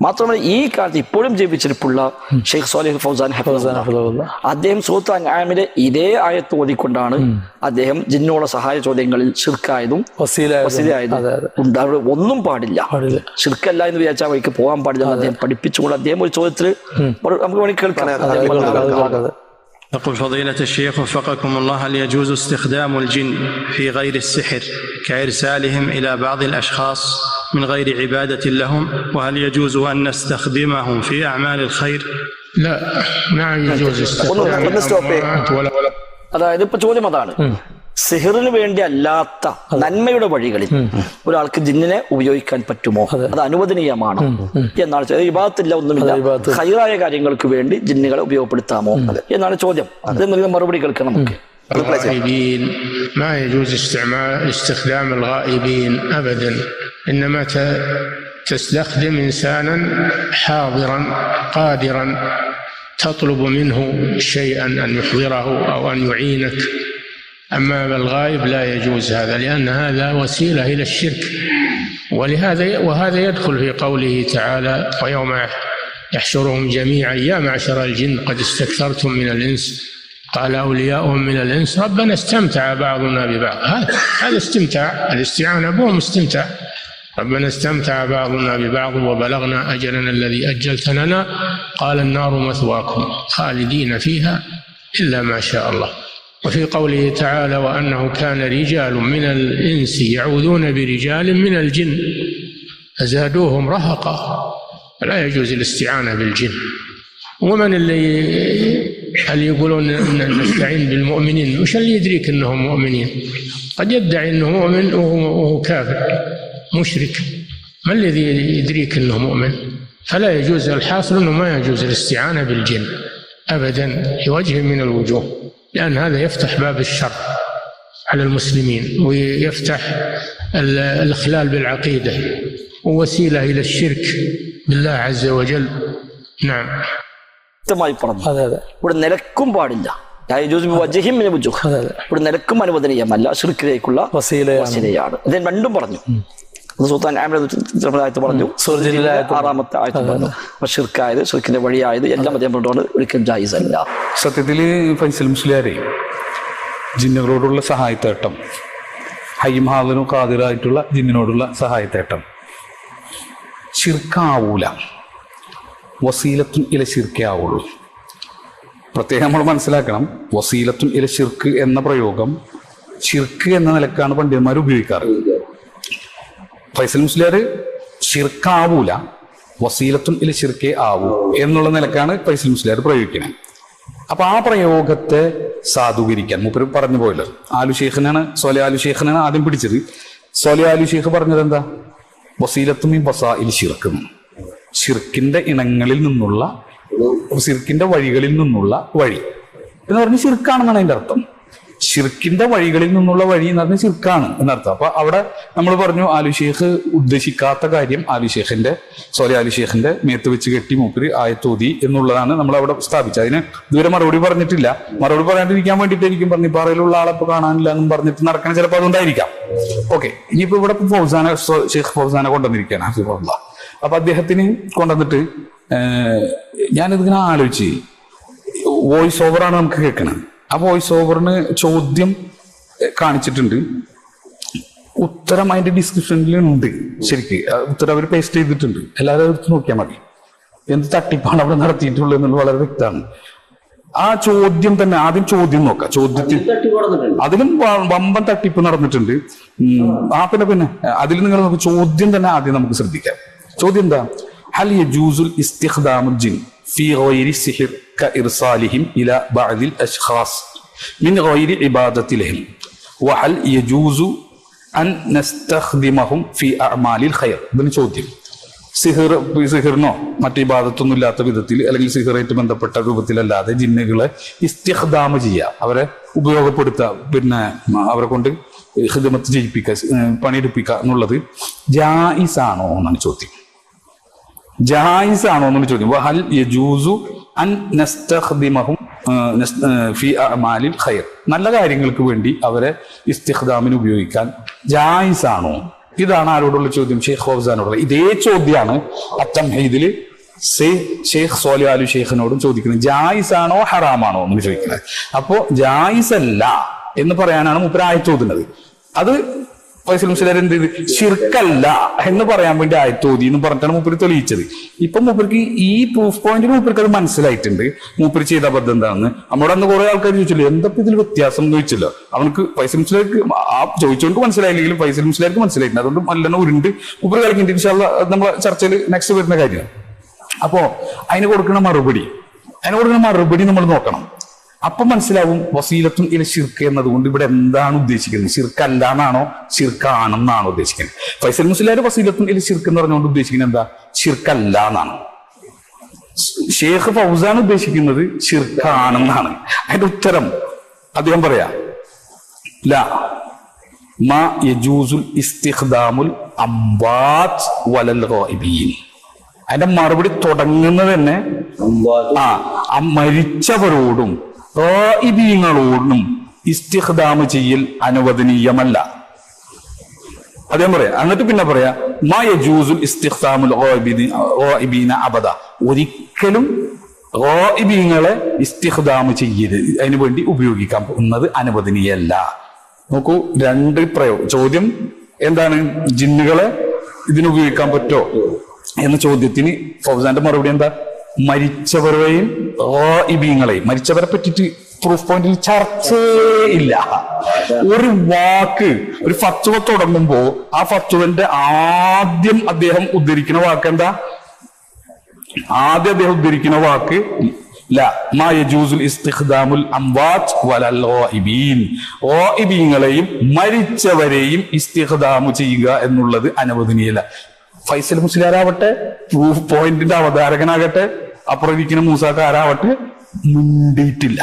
മാത്രമല്ല ഈ കാലത്ത് ഇപ്പോഴും ജീവിച്ചിരിപ്പുള്ള ഷെയ്ഖ് സോലിഹ് ഫൗസാൻ. അദ്ദേഹം സുഹൃത്ത് അൻആമിലെ ഇതേ ആയത്ത് ഓതിക്കൊണ്ടാണ് അദ്ദേഹം ജിന്നോള സഹായ ചോദ്യങ്ങളിൽ ഷിർക്കായതും വസീലായതും. വസീലായതും അതെ, അതെ. ഉണ്ട്. അവിടെ ഒന്നും പാടില്ല ശിർക്കല്ല ഷിർക്കല്ല എന്ന് വിചാരിച്ചാൽ വഴിക്ക് പോകാൻ പാടില്ല അദ്ദേഹം പഠിപ്പിച്ചുകൊണ്ട് അദ്ദേഹം ഒരു ചോദ്യത്തിൽ നമുക്ക് വേണമെങ്കിൽ കേൾക്കാം അതെ, അദ്ദേഹം കേൾക്കാം, പറഞ്ഞ കേൾക്കാം, ഭാഗം. കേൾക്കാം. يقول فضيلة الشيخ وفقكم الله هل يجوز استخدام الجن في غير السحر كإرسالهم إلى بعض الأشخاص من غير عبادة لهم وهل يجوز أن نستخدمهم في أعمال الخير لا ما يجوز استخدام ഒന്ന് stop ചെയ്യ്. الأموات ولا ولا അതായത് ഇപ്പൊ ചോദ്യം അതാണ് സിഹിറിന് വേണ്ടി അല്ലാത്ത നന്മയുടെ വഴികളിൽ ഒരാൾക്ക് ജിന്നിനെ ഉപയോഗിക്കാൻ പറ്റുമോ അത് അനുവദനീയമാണോ എന്നാണ് ചോദ്യം. വിഭാഗത്തില്ല ഒന്നുമില്ല ഇബാദത്ത്. ഹൈറായ കാര്യങ്ങൾക്ക് വേണ്ടി ജിന്നുകളെ ഉപയോഗപ്പെടുത്താമോ എന്നാണ് ചോദ്യം അത് നൽകുന്ന മറുപടി കേൾക്കണം നമുക്ക് الغائبين ما يجوز استعمال استخدام الغائبين ابدا انما ت- تستخدم انسانا حاضرا قادرا تطلب منه شيئا ان يحضره او ان يعينك أما الغائب لا يجوز هذا لأن هذا وسيلة إلى الشرك. ولهذا وهذا يدخل في قوله تعالى ويوم يحشرهم جميعا يا معشر الجن قد استكثرتم من الإنس. قال أولياؤهم من الإنس. ربنا استمتع بعضنا ببعض. هذا هذا استمتاع الاستعانة بهم استمتاع. ربنا استمتع بعضنا ببعض وبلغنا أجلنا الذي اجلت لنا قال النار مثواكم خالدين فيها إلا ما شاء الله. وفي قوله تعالى وأنه كان رجال من الإنس يعوذون برجال من الجن فزادوهم رهقا. فلا يجوز الاستعانة بالجن. ومن اللي هل يقولون إن نستعين بالمؤمنين؟ وش اللي يدريك إنهم مؤمنين؟ قد يدعي إنه مؤمن وهو, وهو كافر مشرك. ما الذي يدريك إنه مؤمن؟ فلا يجوز الحاصل انه ما يجوز الاستعانة بالجن ابدا في وجه من الوجوه. لان هذا يفتح باب الشر على المسلمين ويفتح ال- الاخلال بالعقيده ووسيله الى الشرك بالله عز وجل نعم വ്യക്തമായി പറഞ്ഞു അതെ അതെ ഇവിടെ നിലക്കും പാടില്ല യാജൂസ് വജഹിം മിന വുജൂഹ്. അതെ, അതെ. ഇവിടെ നിലക്കും അനുവദനീയമല്ല ഷിർക്കിലേക്കുള്ള വസീലയാണ്. വസീലയാണ് അദ്ദേഹം രണ്ടും പറഞ്ഞു അത് സുൽത്താൻ ആയത്ത് പറഞ്ഞു. ആറാമത്തെ ആയത്ത് പറഞ്ഞു. അപ്പൊ ഷിർക്കായത് ഷിർക്കിന്റെ വഴിയായത് എല്ലാം അദ്ദേഹം പറഞ്ഞുകൊണ്ട് ഒരിക്കലും ജായിസ് അല്ല സത്യത്തിൽ ഫൈസൽ മുസ്ലിയാരെ ജിന്നുകളോടുള്ള സഹായത്തേട്ടം ഹയ്യം ഹാദനും ഖാദിറായിട്ടുള്ള ജിന്നിനോടുള്ള സഹായത്തേട്ടം. ശിർക്കാവൂല. വസീലത്തും ഇല ചിർക്കാവുള്ളൂ ആവുള്ളൂ പ്രത്യേകം നമ്മൾ മനസ്സിലാക്കണം വസീലത്തും ഇല ശിർക്ക് എന്ന പ്രയോഗം ശിർക്ക് എന്ന നിലക്കാണ് പണ്ഡിതന്മാർ ഉപയോഗിക്കാറ്. ഫൈസൽ മുസ്ലിയാർ ഷിർക്കാവൂല വസീലത്തും ഇല്ല ഷിർക്കേ ആവൂ എന്നുള്ള നിലക്കാണ് ഫൈസൽ മുസ്ലിയാർ പ്രയോഗിക്കുന്നത് അപ്പൊ ആ പ്രയോഗത്തെ സാധൂകരിക്കാൻ മൂപ്പര് പറഞ്ഞു പോയല്ലോ ആലു ശേഖനാണ് സോലെ ആലു ശേഖനാണ് ആദ്യം പിടിച്ചത്. സോലെ ആലു ഷേഖ് പറഞ്ഞത് എന്താ? വസീലത്തും ഈ ബസാ ഇൽ ഷിർക്കും ഷിർക്കിന്റെ ഇനങ്ങളിൽ നിന്നുള്ള ഷിർക്കിന്റെ വഴികളിൽ നിന്നുള്ള വഴി. എന്ന് പറഞ്ഞ് ഷിർക്കാണെന്നാണ് അതിന്റെ അർത്ഥം. ഷിർക്കിന്റെ വഴികളിൽ നിന്നുള്ള വഴി എന്ന് പറഞ്ഞാൽ ഷിർക്കാണ് എന്നർത്ഥം. അപ്പൊ അവിടെ നമ്മൾ പറഞ്ഞു ആലു ഷേഖ് ഉദ്ദേശിക്കാത്ത കാര്യം ആലു ഷേഖിന്റെ സോറി ആലു ഷേഖിന്റെ മേത്ത് വെച്ച് കെട്ടി മൂപ്പര് ആയത്തോതി എന്നുള്ളതാണ് നമ്മൾ അവിടെ സ്ഥാപിച്ചത്. അതിന് ഇതുവരെ മറുപടി പറഞ്ഞിട്ടില്ല. മറുപടി പറയാണ്ടിരിക്കാൻ വേണ്ടിയിട്ട് എനിക്കും പറഞ്ഞു പാറയിലുള്ള ആളെ ഇപ്പൊ കാണാനില്ല എന്നും പറഞ്ഞിട്ട് നടക്കാൻ ചിലപ്പോൾ അതുകൊണ്ടായിരിക്കാം. ഓക്കെ ഇനിയിപ്പോ ഇവിടെ ഫൗസാന ഷേഖ് ഫൗസാന കൊണ്ടുവന്നിരിക്കുകയാണ് ഹഫീബുള്ള അപ്പൊ അദ്ദേഹത്തിന് കൊണ്ടുവന്നിട്ട് ഞാനിതിങ്ങനെ ആലോചിച്ച് വോയിസ് ഓവറാണ് നമുക്ക് കേൾക്കുന്നത് ആ വോയിസ് ഓവറിന് ചോദ്യം കാണിച്ചിട്ടുണ്ട്. ഉത്തരം അതിന്റെ ഡിസ്ക്രിപ്ഷനിൽ ഉണ്ട് ശരിക്ക്. ഉത്തരം അവർ പേസ്റ്റ് ചെയ്തിട്ടുണ്ട്. എല്ലാവരും എടുത്ത് നോക്കിയാൽ മതി. എന്ത് തട്ടിപ്പാണ് അവിടെ നടത്തിയിട്ടുള്ളത് എന്നുള്ളത് വളരെ വ്യക്തമാണ്. ആ ചോദ്യം തന്നെ ആദ്യം ചോദ്യം നോക്കാം. ചോദ്യത്തിൽ അതിലും വമ്പൻ തട്ടിപ്പ് നടന്നിട്ടുണ്ട്. ആ പിന്നെ പിന്നെ അതിൽ നിങ്ങൾ നമുക്ക് ചോദ്യം തന്നെ ആദ്യം നമുക്ക് ശ്രദ്ധിക്കാം. ചോദ്യം എന്താ? ഹൽ ഇസ്തിഖ്ദാമുൽ ജിൻ ഗൈരി സിഹിർ ഇർസാലിഹിം ബഅദിൽ മിൻ ഗൈരി അൻ നസ്തഖ്ദിമഹും ഖൈർ ചോദ്യം. സിഹിറിനോ മറ്റു ഇബാദത്തൊന്നും ഇല്ലാത്ത വിധത്തിൽ അല്ലെങ്കിൽ സിഹിറായിട്ട് ബന്ധപ്പെട്ട രൂപത്തിലല്ലാതെ ജിന്നുകളെ ഇസ്തിഹ്ദാമ ചെയ്യുക. അവരെ ഉപയോഗപ്പെടുത്തുക. പിന്നെ അവരെ കൊണ്ട് ഹിദമത്ത് ചെയ്യിപ്പിക്കുക പണിയെടുപ്പിക്കുക എന്നുള്ളത് ജായിസാണോ എന്നാണ് ചോദ്യം. ജായിസ് ആണോ എന്നൊരു ചോദ്യം വഹൽ യജൂസു അൻ നസ്തഖ്ദിമഹും ഫി അഅമാലിൽ ഖൈർ. നല്ല കാര്യങ്ങൾക്ക് വേണ്ടി അവരെ ഇസ്തിഖ്ദാമിന് ഉപയോഗിക്കാൻ ജായിസ് ആണോ? ഇതാണ് ആരോടുള്ള ചോദ്യം ഷെയ്ഖ് ഫൗസാനോടുള്ള ഇതേ ചോദ്യമാണ് അറ്റം അത്തംഹീദിൽ ഷെയ്ഖ് സോലി അലു ഷെയ്ഖിനോടും ചോദിക്കുന്നത്. ജായിസ് ആണോ ഹറാമാണോ എന്ന് ചോദിക്കുന്നത്. അപ്പോ ജായിസ് അല്ല എന്ന് പറയാനാണ് മുപ്പരായി ചോദിക്കുന്നത് അത് ഫൈസൽ മുസ്ലിയാർ എന്ത് ഷിർക്കല്ല എന്ന് പറയാൻ വേണ്ടി ആയത്തോതി എന്ന് പറഞ്ഞിട്ടാണ് മൂപ്പര് തെളിയിച്ചത്. ഇപ്പൊ മൂപ്പർക്ക് ഈ പ്രൂഫ് പോയിന്റിൽ മൂപ്പർക്ക് അത് മനസ്സിലായിട്ടുണ്ട്. മൂപ്പര് ചെയ്ത അബദ്ധം എന്താണെന്ന് നമ്മുടെ അന്ന് കുറെ ആൾക്കാർ ചോദിച്ചില്ല എന്താ ഇതിൽ വ്യത്യാസം എന്ന് ചോദിച്ചില്ല? അവർക്ക് ഫൈസൽ മുസ്ലിയാർക്ക് ആ ചോദിച്ചവർക്ക് മനസ്സിലായില്ലെങ്കിലും ഫൈസൽ മുസ്ലിയാർക്ക് മനസ്സിലായിട്ടുണ്ട്. അതുകൊണ്ട് നല്ലെണ്ണം ഉരുണ്ട് മൂപ്പര് കളിക്കുന്നുണ്ട്. ഇൻഷാല്ല നമ്മളെ ചർച്ചയിൽ നെക്സ്റ്റ് വരുന്ന കാര്യമാണ് അപ്പോ അതിന് കൊടുക്കുന്ന മറുപടി. അതിന് കൊടുക്കുന്ന മറുപടി നമ്മൾ നോക്കണം. അപ്പൊ മനസ്സിലാവും വസീലത്തും ഇല ഷിർക്ക് എന്നതുകൊണ്ട് ഇവിടെ എന്താണ് ഉദ്ദേശിക്കുന്നത്? ഷിർക്ക് അല്ലാന്നാണോ ഷിർക്കാണെന്നാണോ ഉദ്ദേശിക്കുന്നത്? ഫൈസൽ മുസ്ലിയാർ വസീലത്തും ഇല ഷിർക്ക് എന്ന് പറഞ്ഞുകൊണ്ട് ഉദ്ദേശിക്കുന്നത് എന്താ? ഷിർക്കല്ല എന്നാണ് ഷേഖ് ഫൗസാൻ ഉദ്ദേശിക്കുന്നത് ഷിർക്കാണെന്നാണ് അതിന്റെ ഉത്തരം അദ്ദേഹം പറയാ ലാ മാ യജൂസുൽ ഇസ്തിഖ്ദാമുൽ അംവാത്ത് വലൽ ഗായിബീൻ. അതിന്റെ മറുപടി തുടങ്ങുന്നത് തന്നെ ആ മരിച്ചവരോടും ഗായിബീങ്ങളോടും ഇസ്തിഖ്ദാമ് ചെയ്യൽ അനുവദനീയമല്ല. അദ്ദേഹം പറയാ എന്നിട്ട് പിന്നെ പറയാ മാ യജൂസുൽ ഇസ്തിഹദാമുൽ ഗായിബീന അബദ. ഒരിക്കലും ഗായിബീങ്ങളെ ഇസ്തിഖ്ദാമ് ചെയ്യരുത് അതിനു വേണ്ടി ഉപയോഗിക്കാൻ പോകുന്നത് അനുവദനീയല്ല. നോക്കൂ രണ്ട് പ്രയോഗം ചോദ്യം എന്താണ്? ജിന്നുകളെ ഇതിനുപയോഗിക്കാൻ പറ്റോ? എന്ന ചോദ്യത്തിന് ഫൗസാന്റെ മറുപടി എന്താ? മരിച്ചവരെയും ഇബീങ്ങളെയും മരിച്ചവരെ പറ്റിയിട്ട് പ്രൂഫ് പോയിന്റിൽ ചർച്ചയേ ഇല്ല. ഒരു വാക്ക് ഒരു ഫത്വ തുടങ്ങുമ്പോ ആ ഫത്വന്റെ ആദ്യം അദ്ദേഹം ഉദ്ധരിക്കുന്ന വാക്ക് എന്താ? ആദ്യം അദ്ദേഹം ഉദ്ധരിക്കുന്ന വാക്ക് ഗായിബീങ്ങളെയും മരിച്ചവരെയും ഇസ്തിഹദാമു ചെയ്യുക എന്നുള്ളത് അനുവദനീയല്ല. ഫൈസൽ മുസ്ലിയാരാവട്ടെ പ്രൂഫ് പോയിന്റിന്റെ അവതാരകനാകട്ടെ അപ്പുറം ഇരിക്കുന്ന മൂസാക്കാരാവട്ടെ മുണ്ടിയിട്ടില്ല.